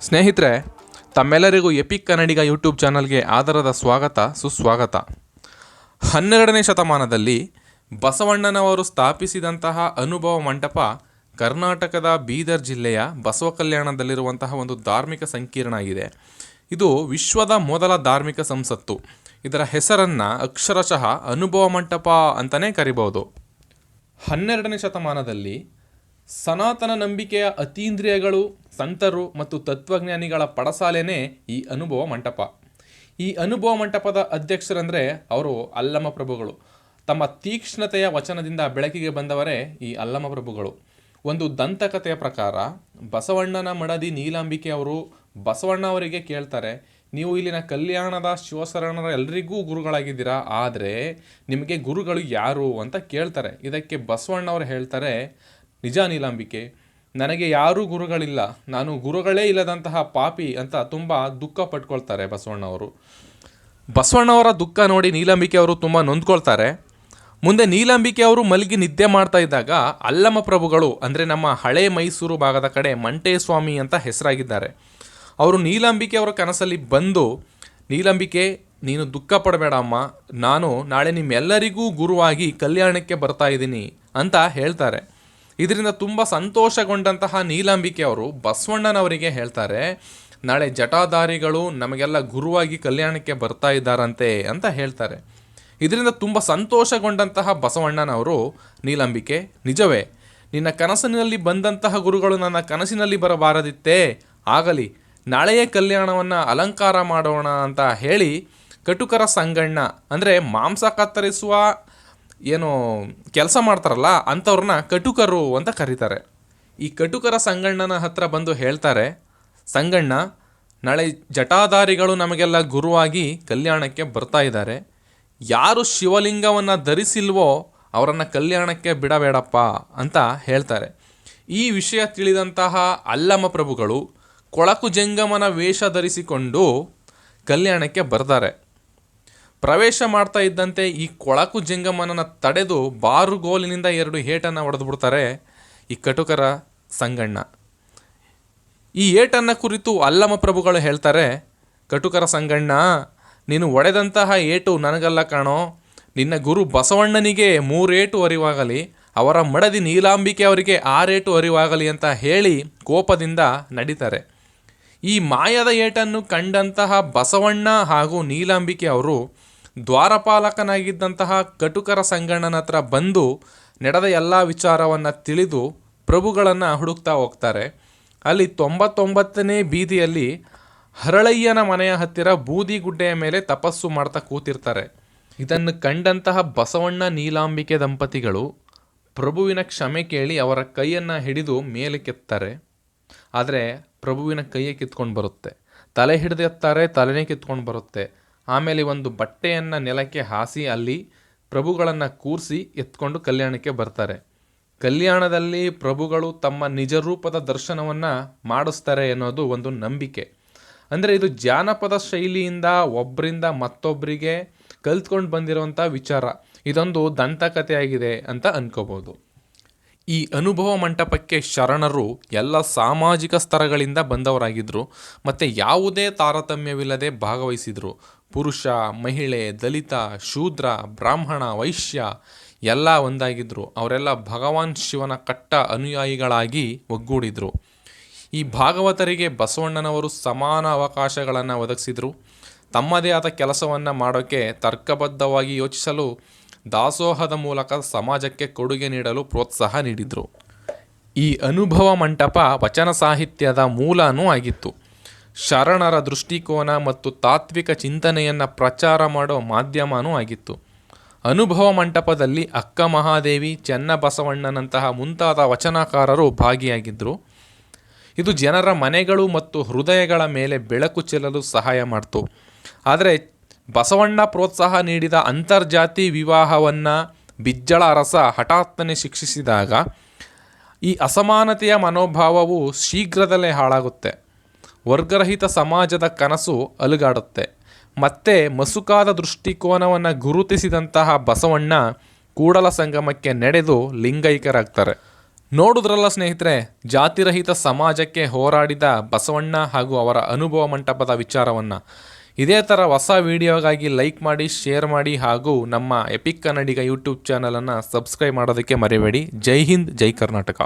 ಸ್ನೇಹಿತರೆ, ತಮ್ಮೆಲ್ಲರಿಗೂ EPIC Kannadiga YouTube ಚಾನಲ್ಗೆ ಆಧಾರದ ಸ್ವಾಗತ, ಸುಸ್ವಾಗತ. ಹನ್ನೆರಡನೇ ಶತಮಾನದಲ್ಲಿ ಬಸವಣ್ಣನವರು ಸ್ಥಾಪಿಸಿದಂತಹ ಅನುಭವ ಮಂಟಪ ಕರ್ನಾಟಕದ ಬೀದರ್ ಜಿಲ್ಲೆಯ ಬಸವ ಕಲ್ಯಾಣದಲ್ಲಿರುವಂತಹ ಒಂದು ಧಾರ್ಮಿಕ ಸಂಕೀರ್ಣ ಆಗಿದೆ. ಇದು ವಿಶ್ವದ ಮೊದಲ ಧಾರ್ಮಿಕ ಸಂಸತ್ತು. ಇದರ ಹೆಸರನ್ನು ಅಕ್ಷರಶಃ ಅನುಭವ ಮಂಟಪ ಅಂತಲೇ ಕರಿಬೋದು ಹನ್ನೆರಡನೇ ಶತಮಾನದಲ್ಲಿ ಸನಾತನ ನಂಬಿಕೆಯ ಅತೀಂದ್ರಿಯಗಳು, ಸಂತರು ಮತ್ತು ತತ್ವಜ್ಞಾನಿಗಳ ಪಡಸಾಲೆನೇ ಈ ಅನುಭವ ಮಂಟಪ. ಈ ಅನುಭವ ಮಂಟಪದ ಅಧ್ಯಕ್ಷರಂದರೆ ಅವರು ಅಲ್ಲಮ ಪ್ರಭುಗಳು ತಮ್ಮ ತೀಕ್ಷ್ಣತೆಯ ವಚನದಿಂದ ಬೆಳಕಿಗೆ ಬಂದವರೇ ಈ ಅಲ್ಲಮ ಪ್ರಭುಗಳು ಒಂದು ದಂತಕಥೆಯ ಪ್ರಕಾರ, ಬಸವಣ್ಣನ ಮಡದಿ ನೀಲಾಂಬಿಕೆ ಅವರು ಬಸವಣ್ಣ ಅವರಿಗೆ ಕೇಳ್ತಾರೆ, ನೀವು ಇಲ್ಲಿನ ಕಲ್ಯಾಣದ ಶಿವಶರಣರ ಎಲ್ಲರಿಗೂ ಗುರುಗಳಾಗಿದ್ದೀರಾ? ಆದರೆ ನಿಮಗೆ ಗುರುಗಳು ಯಾರು? ಅಂತ ಕೇಳ್ತಾರೆ. ಇದಕ್ಕೆ ಬಸವಣ್ಣವರು ಹೇಳ್ತಾರೆ ನಿಜ ನೀಲಾಂಬಿಕೆ, ನನಗೆ ಯಾರೂ ಗುರುಗಳಿಲ್ಲ, ನಾನು ಗುರುಗಳೇ ಇಲ್ಲದಂತಹ ಪಾಪಿ ಅಂತ ತುಂಬ ದುಃಖ ಪಟ್ಕೊಳ್ತಾರೆ ಬಸವಣ್ಣವರು. ಬಸವಣ್ಣವರ ದುಃಖ ನೋಡಿ ನೀಲಾಂಬಿಕೆ ಅವರು ತುಂಬ ನೊಂದ್ಕೊಳ್ತಾರೆ. ಮುಂದೆ ನೀಲಾಂಬಿಕೆ ಅವರು ಮಲಗಿ ನಿದ್ದೆ ಮಾಡ್ತಾ ಇದ್ದಾಗ ಅಲ್ಲಮ ಪ್ರಭುಗಳು, ಅಂದರೆ ನಮ್ಮ ಹಳೆ ಮೈಸೂರು ಭಾಗದ ಕಡೆ ಮಂಟೇಸ್ವಾಮಿ ಅಂತ ಹೆಸರಾಗಿದ್ದಾರೆ. ಅವರು ನೀಲಾಂಬಿಕೆ ಅವರ ಕನಸಲ್ಲಿ ಬಂದು, ನೀಲಾಂಬಿಕೆ, ನೀನು ದುಃಖ ಪಡಬೇಡ ಅಮ್ಮ, ನಾನು ನಾಳೆ ನಿಮ್ಮೆಲ್ಲರಿಗೂ ಗುರುವಾಗಿ ಕಲ್ಯಾಣಕ್ಕೆ ಬರ್ತಾ ಇದ್ದೀನಿ ಅಂತ ಹೇಳ್ತಾರೆ. ಇದರಿಂದ ತುಂಬ ಸಂತೋಷಗೊಂಡಂತಹ ನೀಲಾಂಬಿಕೆ ಅವರು ಬಸವಣ್ಣನವರಿಗೆ ಹೇಳ್ತಾರೆ, ನಾಳೆ ಜಟಾಧಾರಿಗಳು ನಮಗೆಲ್ಲ ಗುರುವಾಗಿ ಕಲ್ಯಾಣಕ್ಕೆ ಬರ್ತಾ ಇದ್ದಾರಂತೆ ಅಂತ ಹೇಳ್ತಾರೆ. ಇದರಿಂದ ತುಂಬ ಸಂತೋಷಗೊಂಡಂತಹ ಬಸವಣ್ಣನವರು, ನೀಲಾಂಬಿಕೆ, ನಿಜವೇ, ನಿನ್ನ ಕನಸಿನಲ್ಲಿ ಬಂದಂತಹ ಗುರುಗಳು ನನ್ನ ಕನಸಿನಲ್ಲಿ ಬರಬಾರದಿತ್ತೇ, ಆಗಲಿ, ನಾಳೆಯೇ ಕಲ್ಯಾಣವನ್ನು ಅಲಂಕಾರ ಮಾಡೋಣ ಅಂತ ಹೇಳಿ, ಕಟುಕರ ಸಂಗಣ್ಣ, ಅಂದರೆ ಮಾಂಸ ಕತ್ತರಿಸುವ ಏನು ಕೆಲಸ ಮಾಡ್ತಾರಲ್ಲ ಅಂಥವ್ರನ್ನ ಕಟುಕರು ಅಂತ ಕರೀತಾರೆ. ಈ ಕಟುಕರ ಸಂಗಣ್ಣನ ಹತ್ರ ಬಂದು ಹೇಳ್ತಾರೆ, ಸಂಗಣ್ಣ, ನಾಳೆ ಜಟಾಧಾರಿಗಳು ನಮಗೆಲ್ಲ ಗುರುವಾಗಿ ಕಲ್ಯಾಣಕ್ಕೆ ಬರ್ತಾ ಇದ್ದಾರೆ. ಯಾರು ಶಿವಲಿಂಗವನ್ನು ಧರಿಸಿಲ್ವೋ ಅವರನ್ನು ಕಲ್ಯಾಣಕ್ಕೆ ಬಿಡಬೇಡಪ್ಪ ಅಂತ ಹೇಳ್ತಾರೆ. ಈ ವಿಷಯ ತಿಳಿದಂತಹ ಅಲ್ಲಮ ಪ್ರಭುಗಳು ಕೊಳಕು ಜಂಗಮನ ವೇಷ ಧರಿಸಿಕೊಂಡು ಕಲ್ಯಾಣಕ್ಕೆ ಬರ್ತಾರೆ. ಪ್ರವೇಶ ಮಾಡ್ತಾ ಇದ್ದಂತೆ ಈ ಕೊಳಕು ಜಂಗಮನನ ತಡೆದು ಬಾರುಗೋಲಿನಿಂದ ಎರಡು ಏಟನ್ನು ಹೊಡೆದು ಬಿಡ್ತಾರೆ ಈ ಕಟುಕರ ಸಂಗಣ್ಣ. ಈ ಏಟನ್ನು ಕುರಿತು ಅಲ್ಲಮ ಪ್ರಭುಗಳು ಹೇಳ್ತಾರೆ, ಕಟುಕರ ಸಂಗಣ್ಣ, ನೀನು ಒಡೆದಂತಹ ಏಟು ನನಗಲ್ಲ ಕಾಣೋ. ನಿನ್ನ ಗುರು ಬಸವಣ್ಣನಿಗೆ ಮೂರೇಟು ಅರಿವಾಗಲಿ, ಅವರ ಮಡದಿ ನೀಲಾಂಬಿಕೆ ಅವರಿಗೆ ಆರೇಟು ಅರಿವಾಗಲಿ ಅಂತ ಹೇಳಿ ಕೋಪದಿಂದ ನಡೀತಾರೆ. ಈ ಮಾಯದ ಏಟನ್ನು ಕಂಡಂತಹ ಬಸವಣ್ಣ ಹಾಗೂ ನೀಲಾಂಬಿಕೆ ಅವರು ದ್ವಾರಪಾಲಕನಾಗಿದ್ದಂತಹ ಕಟುಕರ ಸಂಗಣ್ಣನ ಹತ್ರ ಬಂದು ನಡೆದ ಎಲ್ಲ ವಿಚಾರವನ್ನು ತಿಳಿದು ಪ್ರಭುಗಳನ್ನು ಹುಡುಕ್ತಾ ಹೋಗ್ತಾರೆ. ಅಲ್ಲಿ ತೊಂಬತ್ತೊಂಬತ್ತನೇ ಬೀದಿಯಲ್ಲಿ ಹರಳಯ್ಯನ ಮನೆಯ ಹತ್ತಿರ ಬೂದಿಗುಡ್ಡೆಯ ಮೇಲೆ ತಪಸ್ಸು ಮಾಡ್ತಾ ಕೂತಿರ್ತಾರೆ. ಇದನ್ನು ಕಂಡಂತಹ ಬಸವಣ್ಣ ನೀಲಾಂಬಿಕೆ ದಂಪತಿಗಳು ಪ್ರಭುವಿನ ಕ್ಷಮೆ ಕೇಳಿ ಅವರ ಕೈಯನ್ನು ಹಿಡಿದು ಮೇಲೆ ಕೆತ್ತಾರೆ. ಆದರೆ ಪ್ರಭುವಿನ ಕೈಯೇ ಕಿತ್ಕೊಂಡು ಬರುತ್ತೆ. ತಲೆ ಹಿಡಿದೆತ್ತಾರೆ ತಲೆನೇ ಕಿತ್ಕೊಂಡು ಬರುತ್ತೆ. ಆಮೇಲೆ ಒಂದು ಬಟ್ಟೆಯನ್ನು ನೆಲಕ್ಕೆ ಹಾಸಿ ಅಲ್ಲಿ ಪ್ರಭುಗಳನ್ನು ಕೂರಿಸಿ ಎತ್ಕೊಂಡು ಕಲ್ಯಾಣಕ್ಕೆ ಬರ್ತಾರೆ. ಕಲ್ಯಾಣದಲ್ಲಿ ಪ್ರಭುಗಳು ತಮ್ಮ ನಿಜರೂಪದ ದರ್ಶನವನ್ನು ಮಾಡಿಸ್ತಾರೆ ಅನ್ನೋದು ಒಂದು ನಂಬಿಕೆ. ಅಂದರೆ ಇದು ಜಾನಪದ ಶೈಲಿಯಿಂದ ಒಬ್ಬರಿಂದ ಮತ್ತೊಬ್ಬರಿಗೆ ಕಲ್ತ್ಕೊಂಡು ಬಂದಿರುವಂಥ ವಿಚಾರ. ಇದೊಂದು ದಂತಕಥೆಯಾಗಿದೆ ಅಂತ ಅನ್ಕೋಬೋದು. ಈ ಅನುಭವ ಮಂಟಪಕ್ಕೆ ಶರಣರು ಎಲ್ಲ ಸಾಮಾಜಿಕ ಸ್ತರಗಳಿಂದ ಬಂದವರಾಗಿದ್ದರು ಮತ್ತು ಯಾವುದೇ ತಾರತಮ್ಯವಿಲ್ಲದೆ ಭಾಗವಹಿಸಿದರು. ಪುರುಷ, ಮಹಿಳೆ, ದಲಿತ, ಶೂದ್ರ, ಬ್ರಾಹ್ಮಣ, ವೈಶ್ಯ ಎಲ್ಲ ಒಂದಾಗಿದ್ದರು ಅವರೆಲ್ಲ ಭಗವಾನ್ ಶಿವನ ಕಟ್ಟ ಅನುಯಾಯಿಗಳಾಗಿ ಒಗ್ಗೂಡಿದರು. ಈ ಭಾಗವತರಿಗೆ ಬಸವಣ್ಣನವರು ಸಮಾನ ಅವಕಾಶಗಳನ್ನು ಒದಗಿಸಿದರು. ತಮ್ಮದೇ ಆದ ಕೆಲಸವನ್ನು ಮಾಡೋಕ್ಕೆ ತರ್ಕಬದ್ಧವಾಗಿ ಯೋಚಿಸಲು ದಾಸೋಹದ ಮೂಲಕ ಸಮಾಜಕ್ಕೆ ಕೊಡುಗೆ ನೀಡಲು ಪ್ರೋತ್ಸಾಹ ನೀಡಿದರು. ಈ ಅನುಭವ ಮಂಟಪ ವಚನ ಸಾಹಿತ್ಯದ ಮೂಲನೂ ಆಗಿತ್ತು. ಶರಣರ ದೃಷ್ಟಿಕೋನ ಮತ್ತು ತಾತ್ವಿಕ ಚಿಂತನೆಯನ್ನು ಪ್ರಚಾರ ಮಾಡೋ ಮಾಧ್ಯಮನೂ ಆಗಿತ್ತು. ಅನುಭವ ಮಂಟಪದಲ್ಲಿ ಅಕ್ಕ ಮಹಾದೇವಿ, ಚೆನ್ನಬಸವಣ್ಣನಂತಹ ಮುಂತಾದ ವಚನಕಾರರು ಭಾಗಿಯಾಗಿದ್ದರು ಇದು ಜನರ ಮನೆಗಳು ಮತ್ತು ಹೃದಯಗಳ ಮೇಲೆ ಬೆಳಕು ಚೆಲ್ಲಲು ಸಹಾಯ ಮಾಡ್ತು. ಆದರೆ ಬಸವಣ್ಣ ಪ್ರೋತ್ಸಾಹ ನೀಡಿದ ಅಂತರ್ಜಾತಿ ವಿವಾಹವನ್ನು ಬಿಜ್ಜಳ ಅರಸ ಹಠಾತ್ತನೆ ಶಿಕ್ಷಿಸಿದಾಗ ಈ ಅಸಮಾನತೆಯ ಮನೋಭಾವವು ಶೀಘ್ರದಲ್ಲೇ ಹಾಳಾಗುತ್ತೆ. ವರ್ಗರಹಿತ ಸಮಾಜದ ಕನಸು ಅಲುಗಾಡುತ್ತೆ. ಮತ್ತೆ ಮಸುಕಾದ ದೃಷ್ಟಿಕೋನವನ್ನು ಗುರುತಿಸಿದಂತಹ ಬಸವಣ್ಣ ಕೂಡಲ ಸಂಗಮಕ್ಕೆ ನಡೆದು ಲಿಂಗೈಕ್ಯರಾಗ್ತಾರೆ ನೋಡುದ್ರಲ್ಲ ಸ್ನೇಹಿತರೆ, ಜಾತಿರಹಿತ ಸಮಾಜಕ್ಕೆ ಹೋರಾಡಿದ ಬಸವಣ್ಣ ಹಾಗೂ ಅವರ ಅನುಭವ ಮಂಟಪದ ವಿಚಾರವನ್ನು. ಇದೇ ಥರ ಹೊಸ ವಿಡಿಯೋಗಾಗಿ ಲೈಕ್ ಮಾಡಿ, ಶೇರ್ ಮಾಡಿ ಹಾಗೂ ನಮ್ಮ ಎಪಿಕ್ ಕನ್ನಡಿಗ ಯೂಟ್ಯೂಬ್ ಚಾನಲನ್ನು ಸಬ್ಸ್ಕ್ರೈಬ್ ಮಾಡೋದಕ್ಕೆ ಮರಿಬೇಡಿ. ಜೈ ಹಿಂದ್, ಜೈ ಕರ್ನಾಟಕ.